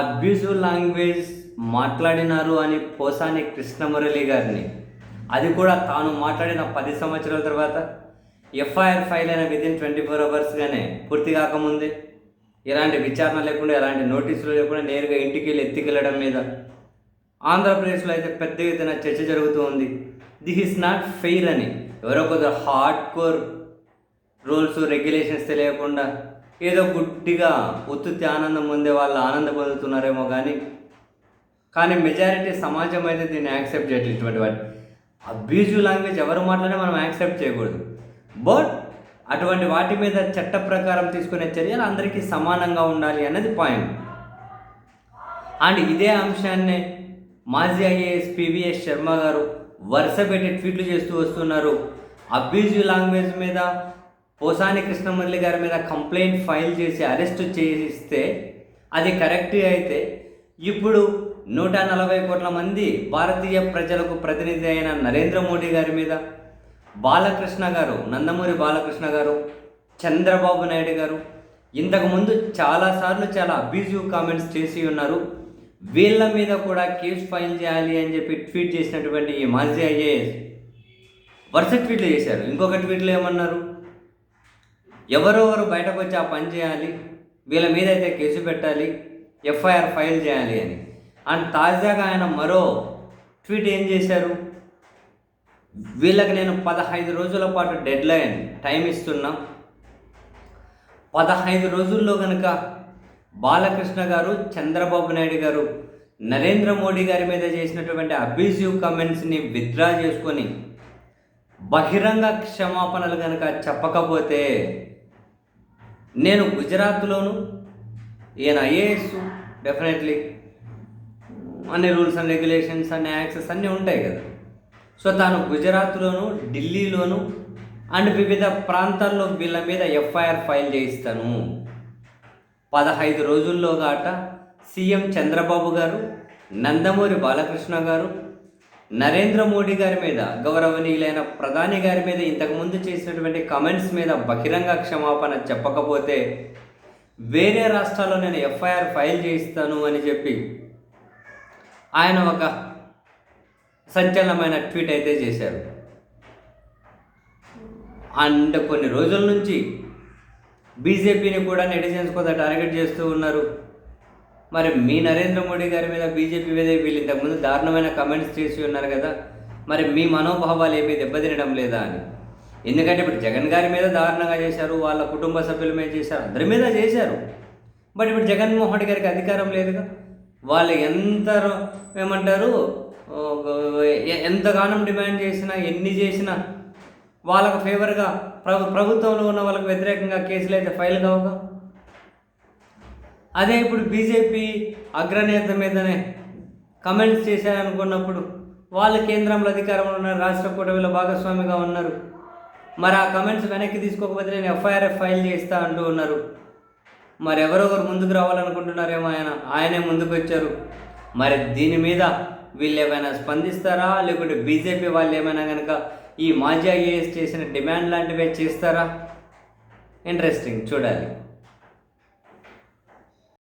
Abusive language మాట్లాడినారు అని పోసాని కృష్ణమురళి గారిని. అది కూడా తాను మాట్లాడిన పది సంవత్సరాల తర్వాత ఎఫ్ఐఆర్ ఫైల్ అయిన విదిన్ ట్వంటీ ఫోర్ అవర్స్గానే పూర్తి కాకముందే. ఎలాంటి విచారణ లేకుండా ఎలాంటి నోటీసులు లేకుండా నేరుగా ఇంటికి వెళ్ళి ఎత్తికెళ్ళడం మీద. ఆంధ్రప్రదేశ్లో అయితే పెద్ద ఎత్తున చర్చ జరుగుతూ ఉంది. దిస్ ఇస్ నాట్ ఫెయిర్ అని ఎవరో కొద్దిగా హార్డ్ కోర్ రూల్స్ రెగ్యులేషన్స్ తెలియకుండా ఏదో గుడ్డిగా ఉత్తుత్తి ఆనందం పొందే వాళ్ళు ఆనందం పొందుతున్నారేమో కానీ కానీ మెజారిటీ సమాజం అయితే దీన్ని యాక్సెప్ట్ చేయట్లేదు ఇటువంటి వాటి అబ్యూజివ్ లాంగ్వేజ్ ఎవరు మాట్లాడినా మనం యాక్సెప్ట్ చేయకూడదు. బట్ అటువంటి వాటి మీద చట్ట ప్రకారం తీసుకునే చర్యలు అందరికీ సమానంగా ఉండాలి అన్నది పాయింట్ అండ్ ఇదే అంశాన్ని మాజీ ఐఏఎస్ పివిఎస్ శర్మ గారు వరుస పెట్టి ట్వీట్లు చేస్తూ వస్తున్నారు. అబ్యూజివ్ లాంగ్వేజ్ మీద పోసాని కృష్ణమురళి గారి మీద కంప్లైంట్ ఫైల్ చేసి అరెస్ట్ చేయిస్తే అది కరెక్ట్ అయితే ఇప్పుడు నూట నలభై కోట్ల మంది భారతీయ ప్రజలకు ప్రతినిధి అయిన నరేంద్ర మోడీ గారి మీద బాలకృష్ణ గారు నందమూరి బాలకృష్ణ గారు చంద్రబాబు నాయుడు గారు ఇంతకుముందు చాలాసార్లు చాలా అబ్యూజివ్ కామెంట్స్ చేసి ఉన్నారు. వీళ్ళ మీద కూడా కేసు ఫైల్ చేయాలి అని చెప్పి ట్వీట్ చేసినటువంటి ఈ మాజీ ఐఏఎస్ వరుస ట్వీట్లు చేశారు. ఇంకొక ట్వీట్లో ఏమన్నారు? ఎవరెవరు బయటకు వచ్చి ఆ పని చేయాలి? వీళ్ళ మీద అయితే కేసు పెట్టాలి? ఎఫ్ఐఆర్ ఫైల్ చేయాలి అని. అండ్ తాజాగా ఆయన మరో ట్వీట్ ఏం చేశారు? వీళ్ళకి నేను పదహైదు రోజుల పాటు డెడ్ లైన్ టైం ఇస్తున్నా. పదహైదు రోజుల్లో కనుక బాలకృష్ణ గారు చంద్రబాబు నాయుడు గారు నరేంద్ర మోడీ గారి మీద చేసినటువంటి అబ్యూజివ్ కమెంట్స్ని విత్డ్రా చేసుకొని బహిరంగ క్షమాపణలు కనుక చెప్పకపోతే నేను గుజరాత్లోను ఈయన ఐఏఎస్ డెఫినెట్లీ అన్ని రూల్స్ అండ్ రెగ్యులేషన్స్ అన్ని యాక్సెస్ అన్నీ ఉంటాయి కదా. సో తాను గుజరాత్లోను ఢిల్లీలోను అండ్ వివిధ ప్రాంతాల్లో వీళ్ళ మీద ఎఫ్ఐఆర్ ఫైల్ చేయిస్తాను. పదహైదు రోజుల్లో గాట సీఎం చంద్రబాబు గారు నందమూరి బాలకృష్ణ గారు నరేంద్ర మోడీ గారి మీద గౌరవనీయులైన ప్రధాని గారి మీద ఇంతకుముందు చేసినటువంటి కమెంట్స్ మీద బహిరంగ క్షమాపణ చెప్పకపోతే వేరే రాష్ట్రాల్లో నేను ఎఫ్ఐఆర్ ఫైల్ చేయిస్తాను అని చెప్పి ఆయన ఒక సంచలనమైన ట్వీట్ అయితే చేశారు. అండ్ కొన్ని రోజుల నుంచి బీజేపీని కూడా నెటిజన్స్ కొంత టార్గెట్ చేస్తూ ఉన్నారు. మరి మీ నరేంద్ర మోడీ గారి మీద బీజేపీ మీద వీళ్ళు ఇంతకుముందు దారుణమైన కమెంట్స్ చేసి ఉన్నారు కదా మరి మీ మనోభావాలు ఏమీ దెబ్బతినడం లేదా అని? ఎందుకంటే ఇప్పుడు జగన్ గారి మీద దారుణంగా చేశారు వాళ్ళ కుటుంబ సభ్యుల మీద చేశారు అందరి మీద చేశారు. బట్ ఇప్పుడు జగన్మోహన్ రెడ్డి గారికి అధికారం లేదుగా. వాళ్ళు ఎంత ఏమంటారు ఎంతగానం డిమాండ్ చేసినా ఎన్ని చేసినా వాళ్ళకు ఫేవర్గా ప్రభు ప్రభుత్వంలో ఉన్న వాళ్ళకు వ్యతిరేకంగా కేసులు అయితే ఫైల్ కావుగా. అదే ఇప్పుడు బీజేపీ అగ్రనేత మీదనే కమెంట్స్ చేశారనుకున్నప్పుడు వాళ్ళు కేంద్రంలో అధికారంలో ఉన్నారు రాష్ట్ర కూటమిలో భాగస్వామిగా ఉన్నారు. మరి ఆ కమెంట్స్ వెనక్కి తీసుకోకపోతే నేను ఎఫ్ఐఆర్ ఫైల్ చేస్తా అంటూ ఉన్నారు. మరి ఎవరొకరు ముందుకు రావాలనుకుంటున్నారేమో ఆయన ఆయనే ముందుకు వచ్చారు. మరి దీని మీద వీళ్ళు ఏమైనా స్పందిస్తారా? లేకుంటే బీజేపీ వాళ్ళు ఏమైనా కనుక ఈ మాజీ ఐఏఎస్ చేసిన డిమాండ్ లాంటివే చేస్తారా? ఇంట్రెస్టింగ్ చూడాలి.